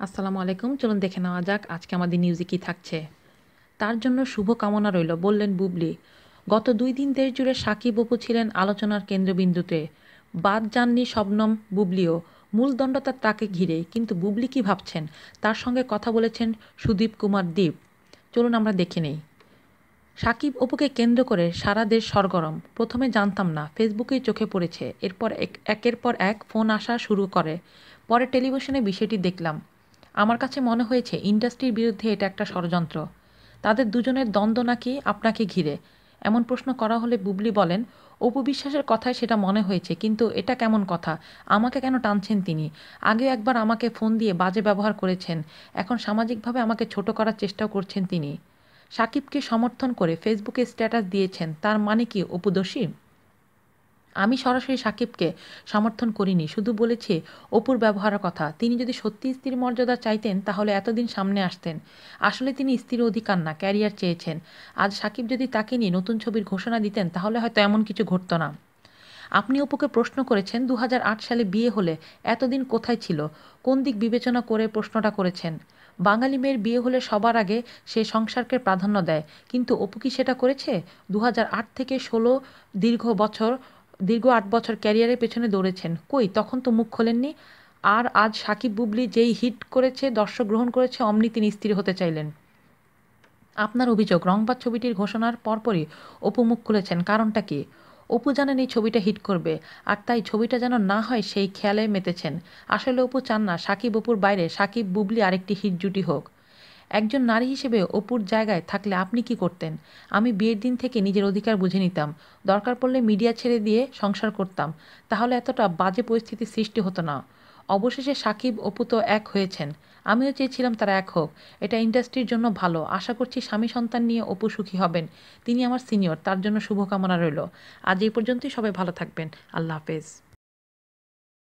আসসালামু আলাইকুম, চলুন দেখে নেওয়া যাক আজকে আমাদের নিউজে কী থাকছে। তার জন্য শুভ কামনা রইল, বললেন বুবলি। গত দুই দিন দেশ জুড়ে সাকিব অপু ছিলেন আলোচনার কেন্দ্রবিন্দুতে। বাদ যাননি শবনম, বুবলিও। মূল দণ্ডতা তাকে ঘিরে কিন্তু বুবলি কি ভাবছেন? তার সঙ্গে কথা বলেছেন সুদীপ কুমার দীপ। চলুন আমরা দেখে নেই। সাকিব অপুকে কেন্দ্র করে সারা দেশ সরগরম। প্রথমে জানতাম না, ফেসবুকেই চোখে পড়েছে। এরপর একের পর এক ফোন আসা শুরু করে। পরে টেলিভিশনে বিষয়টি দেখলাম। আমার কাছে মনে হয়েছে ইন্ডাস্ট্রির বিরুদ্ধে এটা একটা ষড়যন্ত্র। তাদের দুজনের দ্বন্দ্ব নাকি আপনাকে ঘিরে? এমন প্রশ্ন করা হলে বুবলি বলেন, অপু বিশ্বাসের কথায় সেটা মনে হয়েছে, কিন্তু এটা কেমন কথা? আমাকে কেন টানছেন তিনি? আগে একবার আমাকে ফোন দিয়ে বাজে ব্যবহার করেছেন, এখন সামাজিকভাবে আমাকে ছোট করার চেষ্টাও করছেন তিনি। সাকিবকে সমর্থন করে ফেসবুকে স্ট্যাটাস দিয়েছেন, তার মানে কি অপু দোষী? আমি সরাসরি সাকিবকে সমর্থন করিনি, শুধু বলেছি, অপুর ব্যবহারের কথা। তিনি যদি সত্যি স্ত্রীর মর্যাদা চাইতেন, তাহলে এতদিন সামনে আসতেন। আসলে তিনি স্ত্রীর অধিকার না, ক্যারিয়ার চেয়েছেন। আজ সাকিব যদি তাকে নিয়ে নতুন ছবির ঘোষণা দিতেন, তাহলে হয়তো এমন কিছু ঘটত না। আপনি অপুকে প্রশ্ন করেছেন দু হাজার আট সালে বিয়ে হলে এতদিন কোথায় ছিল? কোন দিক বিবেচনা করে প্রশ্নটা করেছেন? বাঙালি মেয়ের বিয়ে হলে সবার আগে সে সংসারকে প্রাধান্য দেয়, কিন্তু অপু কি সেটা করেছে? দু হাজার আট থেকে ষোলো দীর্ঘ বছর দীর্ঘ আট বছর ক্যারিয়ারের পেছনে দৌড়েছেন। কই, তখন তো মুখ খোলেননি। আর আজ সাকিব বুবলি যেই হিট করেছে, দর্শক গ্রহণ করেছে, অমনি তিনি স্থির হতে চাইলেন। আপনার অভিযোগ রংবাদ ছবিটির ঘোষণার পরপরই অপু মুখ খুলেছেন। কারণটা কি? অপু জানেন এই ছবিটা হিট করবে, আর তাই ছবিটা যেন না হয় সেই খেয়ালে মেতেছেন। আসলে অপু চান না, সাকিব অপুর বাইরে, সাকিব বুবলি আরেকটি হিট জুটি হোক। একজন নারী হিসেবে অপুর জায়গায় থাকলে আপনি কি করতেন? আমি বিয়ের দিন থেকে নিজের অধিকার বুঝে নিতাম। দরকার পড়লে মিডিয়া ছেড়ে দিয়ে সংসার করতাম। তাহলে এতটা বাজে পরিস্থিতির সৃষ্টি হতো না। অবশেষে সাকিব অপু তো এক হয়েছেন। আমিও চেয়েছিলাম তারা এক হোক। এটা ইন্ডাস্ট্রির জন্য ভালো। আশা করছি স্বামী সন্তান নিয়ে অপু সুখী হবেন। তিনি আমার সিনিয়র। তার জন্য শুভকামনা রইল। আজ এই পর্যন্তই। সবাই ভালো থাকবেন। আল্লাহ হাফেজ।